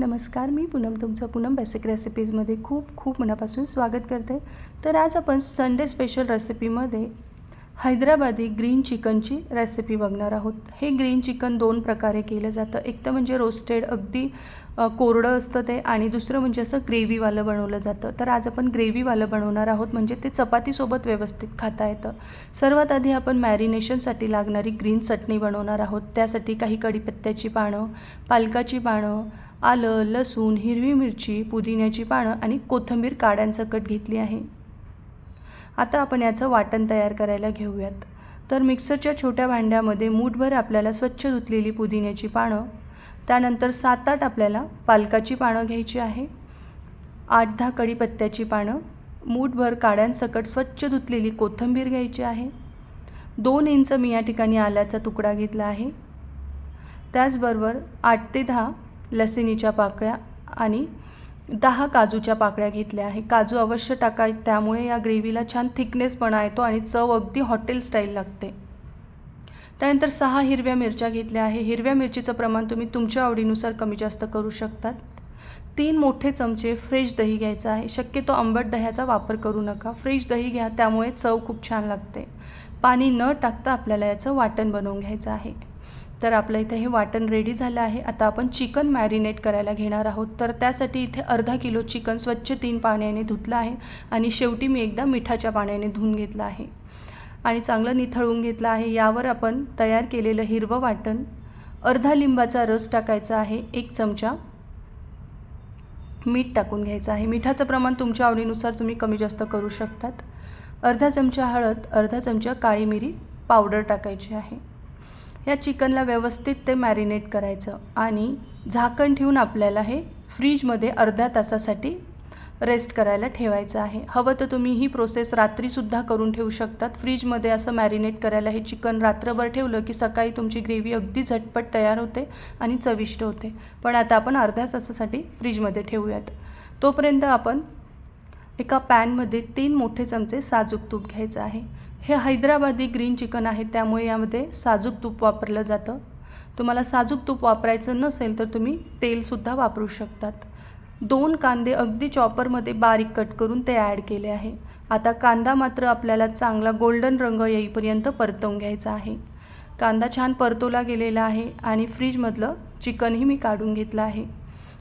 नमस्कार मी पूनम तुमचं पूनम बेसिक रेसिपीजमध्ये खूप खूप मनापासून स्वागत करते. तर आज आपण संडे स्पेशल रेसिपीमध्ये हैदराबादी ग्रीन चिकनची रेसिपी बघणार आहोत. हे ग्रीन चिकन दोन प्रकारे केलं जातं. एक तर म्हणजे रोस्टेड अगदी कोरडं असतं ते आणि दुसरं म्हणजे असं ग्रेव्हीवालं बनवलं जातं. तर आज आपण ग्रेव्हीवालं बनवणार आहोत म्हणजे ते चपातीसोबत व्यवस्थित खाता येतं. सर्वात आधी आपण मॅरिनेशनसाठी लागणारी ग्रीन चटणी बनवणार आहोत. त्यासाठी काही कढीपत्त्याची पानं पालकाची पानं आलं लसूण हिरवी मिरची पुदिन्याची पानं आणि कोथिंबीर काड्यांसकट घेतली आहे. आता आपण याचं वाटण तयार करायला घेऊयात. तर मिक्सरच्या छोट्या भांड्यामध्ये मूठभर आपल्याला स्वच्छ धुतलेली पुदिन्याची पानं त्यानंतर सात आठ आपल्याला पालकाची पानं घ्यायची आहे आठ दहा कढीपत्त्याची पानं मूठभर काड्यांसकट स्वच्छ धुतलेली कोथिंबीर घ्यायची आहे दोन इंच मी या ठिकाणी आल्याचा तुकडा घेतला आहे. त्याचबरोबर आठ ते दहा लसणीच्या पाकळ्या आणि दहा काजूच्या पाकळ्या घेतल्या आहे. काजू अवश्य टाकाय त्यामुळे या ग्रेव्हीला छान थिकनेसपणा येतो आणि चव अगदी हॉटेल स्टाईल लागते. त्यानंतर सहा हिरव्या मिरच्या घेतल्या आहे. हिरव्या मिरचीचं प्रमाण तुम्ही तुमच्या आवडीनुसार कमी जास्त करू शकतात. तीन मोठे चमचे फ्रेश दही घ्यायचं आहे. शक्यतो आंबट दह्याचा वापर करू नका. फ्रेश दही घ्या त्यामुळे चव खूप छान लागते. पाणी न टाकता आपल्याला याचं वाटण बनवून घ्यायचं आहे. तर आपलं इथे हे वाटण रेडी झालं आहे. आता आपण चिकन मॅरिनेट करायला घेणार आहोत. तर त्यासाठी इथे अर्धा किलो चिकन स्वच्छ तीन पाण्याने धुतलं आहे आणि शेवटी मी एकदा मिठाच्या पाण्याने धुवून घेतलं आहे. आणि चांगलं निथळून घेतलं आहे. यावर आपण तयार केलेलं हिरवं वाटण अर्धा लिंबाचा रस टाकायचा आहे एक चमचा मीठ टाकून घ्यायचं आहे. मिठाचं प्रमाण तुमच्या आवडीनुसार तुम्ही कमी जास्त करू शकतात. अर्धा चमचा हळद अर्धा चमचा काळी मिरी पावडर टाकायची आहे. या चिकनला व्यवस्थित ते मॅरिनेट करायचं. आणि झाकण ठेवून आपल्याला हे फ्रीजमध्ये अर्ध्या तासासाठी रेस्ट करायला ठेवायचं आहे. हवं तर तुम्ही ही प्रोसेस रात्रीसुद्धा करून ठेवू शकतात. फ्रीजमध्ये असं मॅरिनेट करायला हे चिकन रात्रभर ठेवलं की सकाळी तुमची ग्रेव्ही अगदी झटपट तयार होते आणि चविष्ट होते. पण आता आपण अर्ध्या तासासाठी फ्रीजमध्ये ठेवूयात. तोपर्यंत आपण एका पॅनमध्ये तीन मोठे चमचे साजूक तूप घ्यायचं आहे. हे हैदराबादी ग्रीन चिकन आहे त्यामुळे यामध्ये साजूक तूप वापरलं जातं. तुम्हाला साजूक तूप वापरायचं नसेल तर तुम्ही तेलसुद्धा वापरू शकतात. दोन कांदे अगदी चॉपरमध्ये बारीक कट करून ते ॲड केले आहे. आता कांदा मात्र आपल्याला चांगला गोल्डन रंग येईपर्यंत परतवून घ्यायचा आहे. कांदा छान परतवला गेलेला आहे आणि फ्रीजमधलं चिकनही मी काढून घेतलं आहे.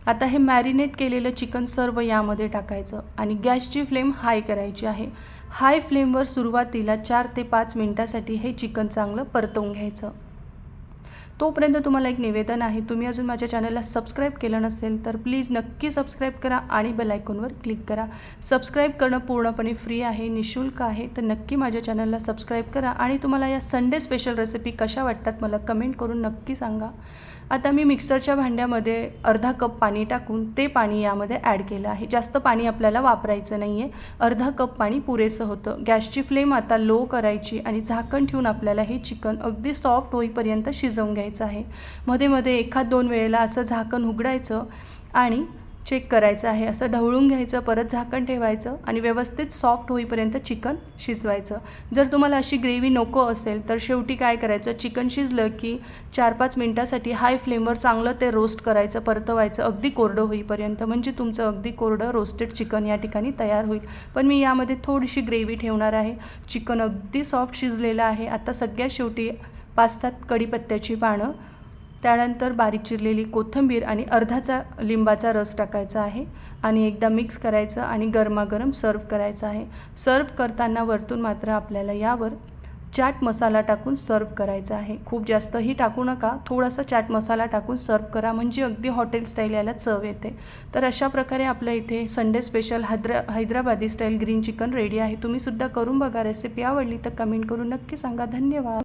आता हे मॅरिनेट केलेलं चिकन सर्व यामध्ये टाकायचं आणि गॅसची फ्लेम हाय करायची आहे. हाय फ्लेमवर सुरुवातीला चार ते पाच मिनटासाठी हे चिकन चांगलं परतवून घ्यायचं. तोपर्यंत तुम्हाला एक निवेदन आहे तुम्ही अजून माझ्या चॅनलला सबस्क्राईब केलं नसेल तर प्लीज नक्की सबस्क्राईब करा आणि बेलायकॉनवर क्लिक करा. सबस्क्राईब करणं पूर्णपणे फ्री आहे निशुल्क आहे तर नक्की माझ्या चॅनलला सबस्क्राईब करा आणि तुम्हाला या संडे स्पेशल रेसिपी कशा वाटतात मला कमेंट करून नक्की सांगा. आता मी मिक्सरच्या भांड्यामध्ये अर्धा कप पाणी टाकून ते पाणी यामध्ये ॲड केलं आहे. जास्त पाणी आपल्याला वापरायचं नाही आहे अर्धा कप पाणी पुरेसं होतं. गॅसची फ्लेम आता लो करायची आणि झाकण ठेवून आपल्याला हे चिकन अगदी सॉफ्ट होईपर्यंत शिजवून घ्यायचं. आहे. मध्ये मध्ये एखाद दोन वेळेला असं झाकण उघडायचं आणि चेक करायचं आहे. असं ढवळून घ्यायचं परत झाकण ठेवायचं आणि व्यवस्थित सॉफ्ट होईपर्यंत चिकन शिजवायचं. जर तुम्हाला अशी ग्रेव्ही नको असेल तर शेवटी काय करायचं? चिकन शिजलं की चार पाच मिनटासाठी हाय फ्लेमवर चांगलं ते रोस्ट करायचं परतवायचं. अगदी कोरडं होईपर्यंत. म्हणजे तुमचं अगदी कोरडं रोस्टेड चिकन या ठिकाणी तयार होईल. पण मी यामध्ये थोडीशी ग्रेव्ही ठेवणार आहे. चिकन अगदी सॉफ्ट शिजलेलं आहे. आता सगळ्यात शेवटी पाच सात कढीपत्त्याची पानं त्यानंतर बारीक चिरलेली कोथिंबीर आणि अर्धाचा लिंबाचा रस टाकायचा आहे आणि एकदा मिक्स करायचं आणि गरमागरम सर्व करायचं आहे. सर्व करताना वरतून मात्र आपल्याला यावर चाट मसाला टाकून सर्व करायचा आहे. खूप जास्तही टाकू नका थोडासा चाट मसाला टाकून सर्व करा म्हणजे अगदी हॉटेल स्टाईल याला चव येते. तर अशा प्रकारे आपल्या इथे Sunday special हैद्रा Hyderabadi style green chicken ready आहे. तुम्हीसुद्धा करून बघा रेसिपी आवडली तर कमेंट करून नक्की सांगा. धन्यवाद.